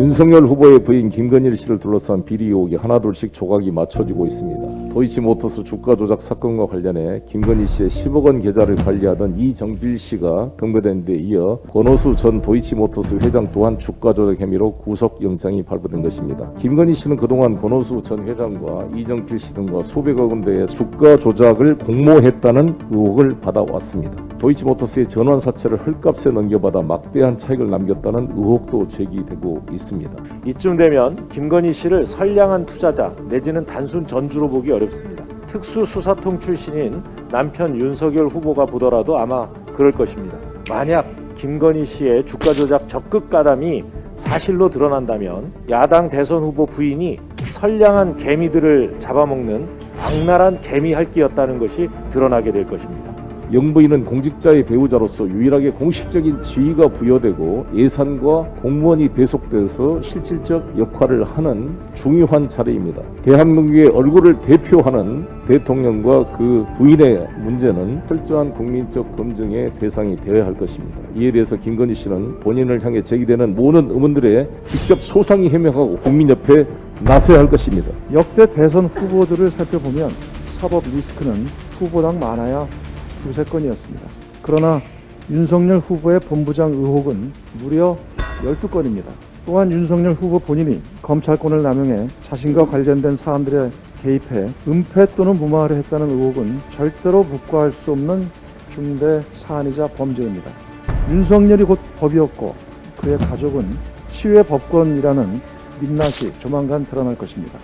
윤석열 후보의 부인 김건희 씨를 둘러싼 비리 의혹이 하나둘씩 조각이 맞춰지고 있습니다. 도이치모터스 주가 조작 사건과 관련해 김건희 씨의 10억 원 계좌를 관리하던 이정필 씨가 검거된 데 이어 권오수 전 도이치모터스 회장 또한 주가 조작 혐의로 구속 영장이 발부된 것입니다. 김건희 씨는 그동안 권오수 전 회장과 이정필 씨 등과 수백억 원대의 주가 조작을 공모했다는 의혹을 받아왔습니다. 도이치모터스의 전환 사채를 헐값에 넘겨받아 막대한 차익을 남겼다는 의혹도 제기되고 있습니다. 이쯤 되면 김건희 씨를 선량한 투자자 내지는 단순 전주로 보기 어렵습니다. 특수수사통 출신인 남편 윤석열 후보가 보더라도 아마 그럴 것입니다. 만약 김건희 씨의 주가 조작 적극 가담이 사실로 드러난다면 야당 대선 후보 부인이 선량한 개미들을 잡아먹는 악랄한 개미 할기였다는 것이 드러나게 될 것입니다. 영부인은 공직자의 배우자로서 유일하게 공식적인 지위가 부여되고 예산과 공무원이 배속돼서 실질적 역할을 하는 중요한 자리입니다. 대한민국의 얼굴을 대표하는 대통령과 그 부인의 문제는 철저한 국민적 검증의 대상이 되어야 할 것입니다. 이에 대해서 김건희 씨는 본인을 향해 제기되는 모든 의문들에 직접 소상히 해명하고 국민 옆에 나서야 할 것입니다. 역대 대선 후보들을 살펴보면 사법 리스크는 후보당 많아야 두세 건이었습니다. 그러나 윤석열 후보의 본부장 의혹은 무려 12건입니다. 또한 윤석열 후보 본인이 검찰권을 남용해 자신과 관련된 사안들에 개입해 은폐 또는 무마를 했다는 의혹은 절대로 묵과할 수 없는 중대 사안이자 범죄입니다. 윤석열이 곧 법이었고 그의 가족은 치유의 법권이라는 민낯이 조만간 드러날 것입니다.